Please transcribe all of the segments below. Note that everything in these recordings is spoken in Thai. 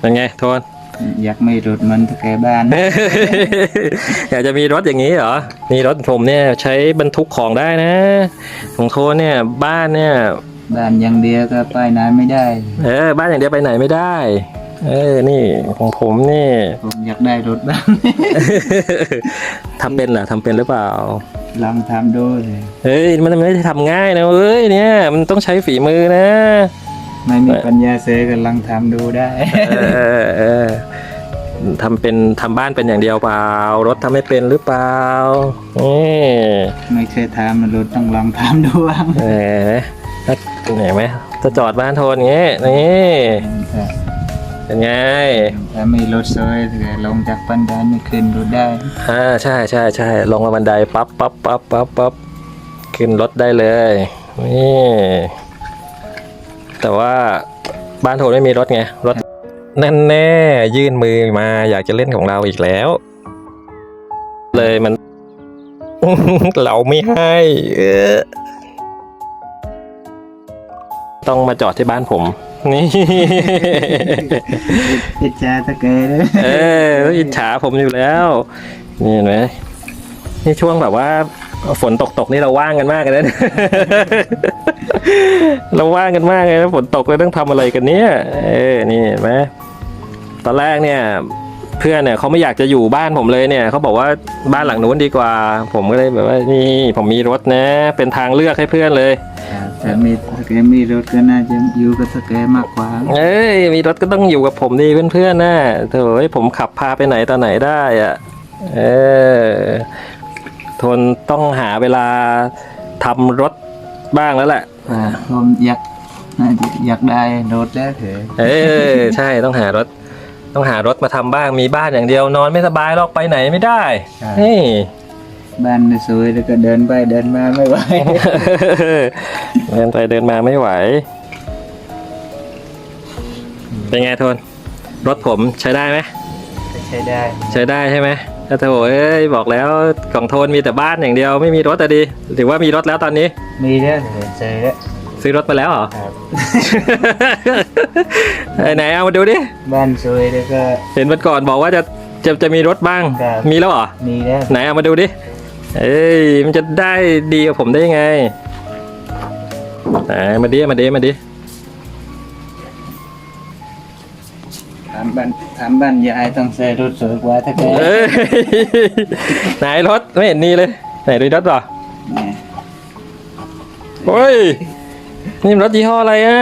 เป็นไงโทน อยากไม่รถมันตะแกบ้าน อยากจะมีรถอย่างนี้เหรอนี่รถผมเนี่ยใช้บรรทุกของได้นะ ของโทนเนี่ยบ้านเนี่ย บ้านอย่างเดียวก็ไปไหนไม่ได้ เออ บ้านอย่างเดียวไปไหนไม่ได้ เออ นี่ของผมนี่ ผมอยากได้รถบ้าง ทำเป็นเหรอทำเป็นหรือเปล่า ลองทำดูเลย เฮ้ย มันไม่ได้ทำง่ายนะเว้ยเนี่ย มันต้องใช้ฝีมือนะ ไม่มีปัญญาซื้อก็ลองทำดูได้เออเออทำเป็นทำบ้านเป็นอย่างเดียวเปล่า รถทำไม่เป็นหรือเปล่านี่ไม่เคยทำรถต้องลองทำดูบ้างเออถ้าเห็นไหมจะจอดบ้านโทนอย่างงี้นี่เป็นไงถ้ามีรถซอยลงจากปันไดไม่ขึ้นรถได้อ่าใช่ใช่ใช่ลงมาบันไดปั๊บปั๊บปั๊บปั๊บปั๊บขึ้นรถได้เลยนี่ แต่ว่าบ้านโทนไม่มีรถไง รถนั่นแน่ยื่นมือมาอยากจะเล่นของเราอีกแล้ว เลยมัน เราไม่ให้เออต้องมาจอดที่บ้านผม นี่อิจฉาตะแกเลยเอออิจฉาผมอยู่แล้ว นี่เห็นไหมนี่ช่วงแบบว่า ฝนตกตกๆนี่เราว่างกันมากเลยนะ เราว่างกันมากเลยนะฝนตกเลยต้องทำอะไรกันเนี่ยเออนี่เห็นไหมตอนแรกเนี่ย เพื่อนเนี่ยเขาไม่อยากจะอยู่บ้านผมเลยเนี่ยเขาบอกว่าบ้านหลังนู้นดีกว่า ผมก็เลยแบบว่านี่ผมมีรถนะ เป็นทางเลือกให้เพื่อนเลยถ้ามีตะแกมีรถก็น่าจะอยู่กับตะแกมากกว่า เอ้ยมีรถก็ต้องอยู่กับผมดีเพื่อนๆนะโถ่เอ้ยผมขับพาไปไหนตอนไหนได้อะเออ ทนต้องหาเวลาทำรถบ้างแล้วแหละ อ่าผมอยากน่าจะอยากได้รถแล้วเถอะเออใช่ต้องหารถ ต้องหารถมาทำบ้างมีบ้านอย่างเดียวนอนไม่สบายหรอกไปไหนไม่ได้เฮ้ยบ้านสวยแล้วก็เดินไปเดินมาไม่ไหว เดินไปเดินมาไม่ไหว เป็นไงโทน รถผมใช้ได้ไหมก็ใช้ได้ ใช้ได้ใช่ไหม ถ้าโถเอ้ยบอกแล้วของโทนมีแต่บ้านอย่างเดียวไม่มีรถอะดีหรือว่ามีรถแล้วตอนนี้ มีแล้วเถอะเจอแล้วซื้อรถมาแล้วเหรอครับเอ้ยไหนเอามาดูดิ บ้านสวยแล้วก็ เห็นวันก่อนบอกว่าจะจะจะมีรถบ้าง ครับ มีแล้วเหรอ มีแล้วไหนเอามาดูดิ เอ้ยมันจะได้ดีกับผมได้ยังไงไหนมาดิมาดิมาดิ บ้านถามบ้านยายต้องใส่รถสวยกว่าถ้าแกเอ้ยไหนรถไม่เห็นนี่เลย ไหนดูรถเหรอเนี่ยโอ้ยนี่มันรถยี่ห้ออะไรอะ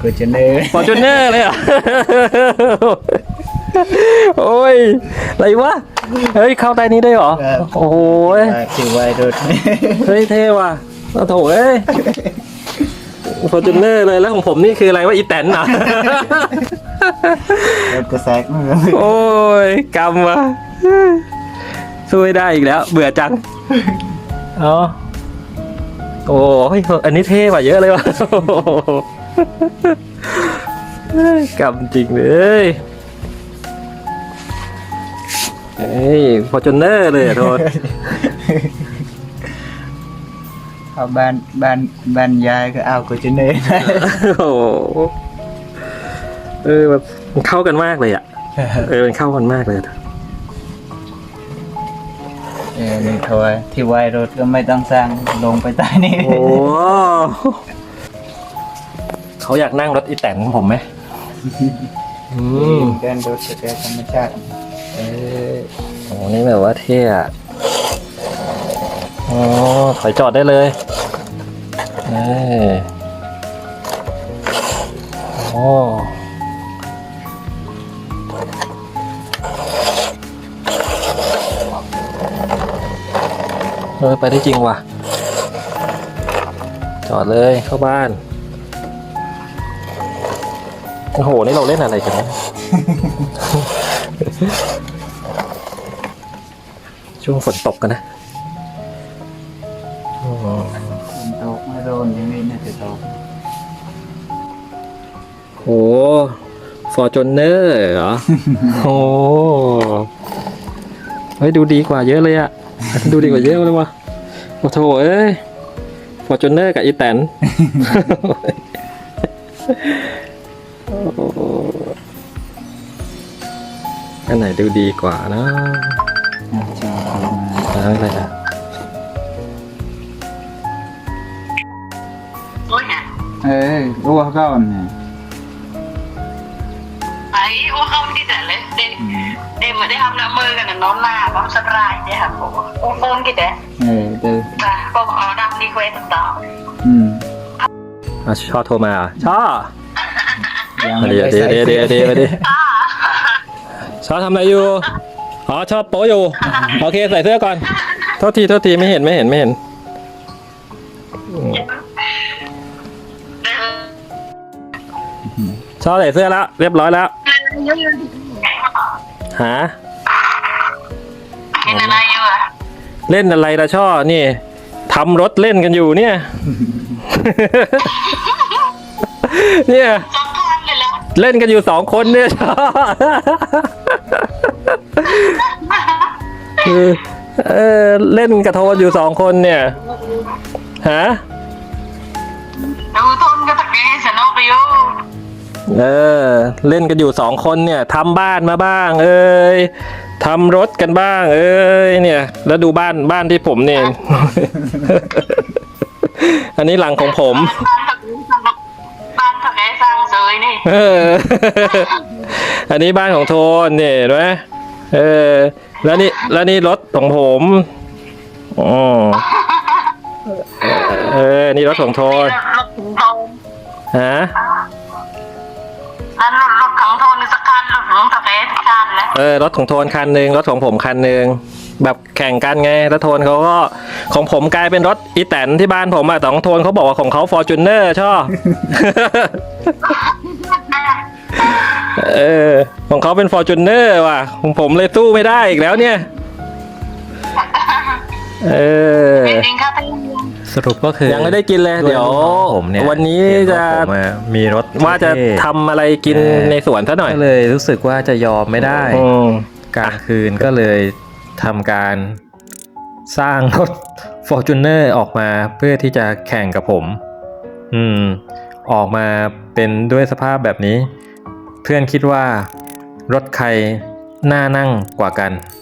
กูจะเนยฟอร์จูเนอร์เลยเหรอะ โอ้ยอะไรวะเฮ้ยเข้าใต้นี้ได้เหรอ โอ้โหยถือไว้รถเฮ้ยเท่ว่ะโอ้โถเอ้ยฟอร์จูเนอร์เลยแล้วของผมนี่คืออะไรวะอีแตนเหรอ รถกระแซกมันโอ้ยกรรมวะสู้ไม่ได้อีกแล้ว เบื่อจังเอาโอ้ยอันนี้เท่กว่าเยอะเลยวะกรรมจริงเลยเฮ้ยฟอจูเนอร์เลยอะโทษเอาบ้านบ้านบ้านยายก็เอากูจะเนย โอ้โห เออแบบมันเข้ากันมากเลยอะ เออมันเข้ากันมากเลยอะเออนี่ทอยที่ไว้รถก็ไม่ต้องสร้างลงไปใต้นี่โอ้เขาอยากนั่งรถอีแตนของผมไหมอืมเดินรถสเกตธรรมชาติเออโอ้นี่แบบว่าเท่อะอ๋อถอยจอดได้เลยเออโอ้ เออไปได้จริงว่ะ จอดเลยเข้าบ้าน โอ้โห นี่เราเล่นอะไรกันเนี่ยช่วงฝนตกกันนะอืมฝนตกไม่โดนอย่างนี้น่าจะตกโหฟอร์จูเนอร์เหรอ โอ้เฮ้ยดูดีกว่าเยอะเลยอะ ดูดีกว่าเยอะเลยวะโอ้โถเอ้ยฟอร์จูเนอร์กับอีแตนอันไหนดูดีกว่านะอะจอโทรมาอะไรอะไรอะโอ้ยอะเอ้ยอ้วกก่อนเนี่ยไอ้ว่าเขาที่แต่เลยเด็ก เด็กมาได้ทำน้ำมือกันน้องหน้าบ้องสบายเนี่ยครับผมโอ้โหกี่แต่เออเดี๋ยวจ้ะก็เอาดำดีเควสต่ออืมอะชอบโทรมาเหรอชอบเดี๋ยวเดี๋ยวเดี๋ยวเดี๋ยวเดี๋ยวเดี๋ยวชอบทำอะไรอยู่อ๋อชอบโป๊อยู่โอเคใส่เสื้อก่อนโทษทีโทษทีไม่เห็นไม่เห็นไม่เห็นเดินชอบใส่เสื้อแล้วเรียบร้อยแล้ว หา กินอะไรอยู่อะเล่นอะไรละช่อ นี่ทำรถเล่นกันอยู่เนี่ย เนี่ยสองพันเลยแล้วเล่นกันอยู่สองคนเนี่ยช่อคือเออเล่นกระโทนอยู่สองคนเนี่ยฮะ ดูทนก็ตะกี้สนุกอยู่ เออเล่นกันอยู่สองคนเนี่ยทำบ้านมาบ้าง เอ้ยทำรถกันบ้าง เอ้ยเนี่ย แล้วดูบ้านบ้านที่ผมเนี่ย อันนี้หลังของผม บ้านตะกี้สนุกบ้านตะกี้สร้างเสยนี่เออ อันนี้บ้านของโทนเนี่ยเห็นไหมเออ แล้วนี่แล้วนี่รถของผมอ๋อเออนี่รถของโทนรถของโทนฮะ นั่นรถรถของโทนนี่สักคันรถของตะกี้สักคันนะเออรถของโทนคันหนึ่งรถของผมคันหนึ่งแบบแข่งกันไงแล้วโทนเขาก็ของผมกลายเป็นรถอีแตนที่บ้านผมอะแต่ของโทนเขาบอกว่าของเขาฟอร์จูเนอร์ชอบ เออของเขาเป็นฟอร์จูเนอร์ว่ะของผมเลยสู้ไม่ได้อีกแล้วเนี่ย เออจริงๆค่ะพี่สรุปก็คือยังไม่ได้กินเลยด้วยเดี๋ยวมุมมองผมเนี่ยวันนี้เห็นจะว่าผมอะมีรถว่าจะเท่ทำอะไรกินเออในสวนซะหน่อย ก็เลยรู้สึกว่าจะยอมไม่ได้อืมกลางคืนก็เลยทำการสร้างรถ Fortuner ออกมาเพื่อที่จะแข่งกับผม อืม ออกมาเป็นด้วยสภาพแบบนี้ เพื่อนคิดว่ารถใครน่านั่งกว่ากันอืม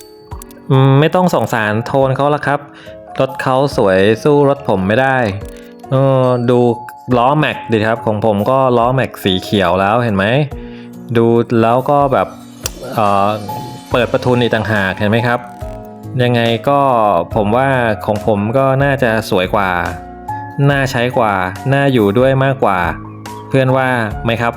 ไม่ต้องสงสารโทนเขาละครับ รถเขาสวยสู้รถผมไม่ได้ออดูล้อแม็กดิครับของผมก็ล้อแม็กสีเขียวแล้วเห็นไหม ดูแล้วก็แบบเเปิดประทุนอีกต่างหากเห็นไหมครับ ยังไงก็ผมว่าของผมก็น่าจะสวยกว่า น่าใช้กว่า น่าอยู่ด้วยมากกว่า เพื่อนว่าไหมครับ